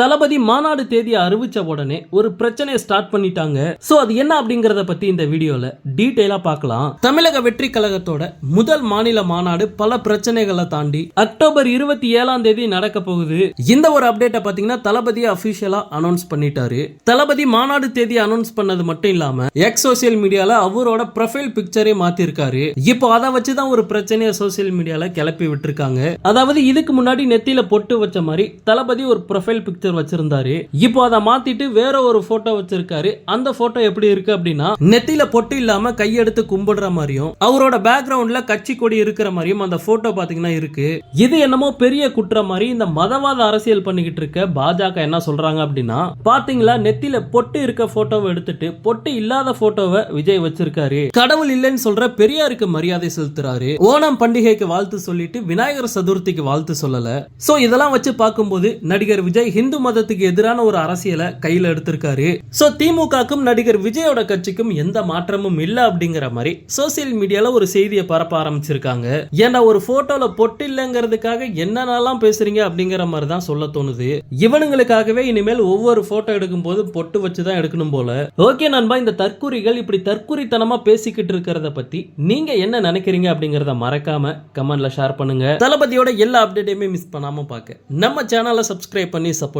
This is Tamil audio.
தளபதி மாநாடு தேதியை அறிவிச்ச உடனே ஒரு பிரச்சனையை ஸ்டார்ட் பண்ணிட்டாங்க. சோ அது என்ன அப்படிங்கறத பத்தி இந்த வீடியோல டீடைலா பார்க்கலாம். தமிழக வெற்றி கழகத்தோட முதல் மாநில மாநாடு பல பிரச்சனைகளை தாண்டி அக்டோபர் இருபத்தி ஏழாம் தேதி நடக்க போகுது. இந்த ஒரு அப்டேட்டை பாத்தீங்கன்னா தளபதி அபிஷியலா அனௌன்ஸ் பண்ணிட்டாரு. தளபதி மாநாடு தேதி அனௌன்ஸ் பண்ணது மட்டும் இல்லாம எக்ஸ் சோசியல் மீடியால அவரோட ப்ரொஃபைல் பிக்சரே மாத்திருக்காரு. இப்போ அதை வச்சுதான் ஒரு பிரச்சனையை சோசியல் மீடியால கிளப்பி விட்டுருக்காங்க. அதாவது இதுக்கு முன்னாடி நெத்தியில பொட்டு வச்ச மாதிரி தளபதி ஒரு ப்ரொஃபைல் பிக்சர் பிக்சர் வச்சிருந்தாரு. இப்போ அதை மாத்திட்டு வேற ஒரு போட்டோ வச்சிருக்காரு. அந்த போட்டோ எப்படி இருக்கு அப்படின்னா நெத்தியில பொட்டு இல்லாம கையெடுத்து கும்பிடுற மாதிரியும் அவரோட பேக்ரவுண்ட்ல கட்சி கொடி இருக்கிற மாதிரியும் அந்த போட்டோ பாத்தீங்கன்னா இருக்கு. இது என்னமோ பெரிய குற்றம் மாதிரி இந்த மதவாத அரசியல் பண்ணிக்கிட்டு இருக்க பாஜக என்ன சொல்றாங்க அப்படின்னா பாத்தீங்களா நெத்தியில பொட்டு இருக்க போட்டோவை எடுத்துட்டு பொட்டு இல்லாத போட்டோவை விஜய் வச்சிருக்காரு. கடவுள் இல்லைன்னு சொல்ற பெரியாருக்கு மரியாதை செலுத்துறாரு. ஓணம் பண்டிகைக்கு வாழ்த்து சொல்லிட்டு விநாயகர் சதுர்த்திக்கு வாழ்த்து சொல்லல. சோ இதெல்லாம் வச்சு பார்க்கும்போது நடிகர் விஜய் ஹிந்து மதத்துக்கு எதிரான ஒரு அரசியலை கையில எடுத்திருக்காரு. ஸோ திமுகக்கும் நடிகர் விஜயோட கட்சிக்கும் எந்த மாற்றமும் இல்ல அப்படிங்கிற மாதிரி சோசியல் மீடியால ஒரு செய்தியை பரப்ப ஆரம்பிச்சிருக்காங்க. ஏன்னா ஒரு போட்டோல பொட்டு இல்லைங்கிறதுக்காக என்னென்னலாம் பேசுறீங்க அப்படிங்கிற மாதிரி தான் சொல்ல தோணுது. இவனுங்களுக்காகவே இனிமேல் ஒவ்வொரு போட்டோ எடுக்கும் போது பொட்டு வச்சு தான் எடுக்கணும் போல. ஓகே நண்பா இந்த தற்கூரிகள் இப்படி தற்கூரித்தனமா பேசிக்கிட்டு இருக்கிறத பத்தி நீங்க என்ன நினைக்கிறீங்க அப்படிங்கறத மறக்காம கமெண்ட்ல ஷேர் பண்ணுங்க. தளபதியோட எல்லா அப்டேட்டையுமே மிஸ் பண்ணாம பார்க்க நம்ம சேனலை சப்ஸ்கிரைப் பண்ணி சப்போர்ட்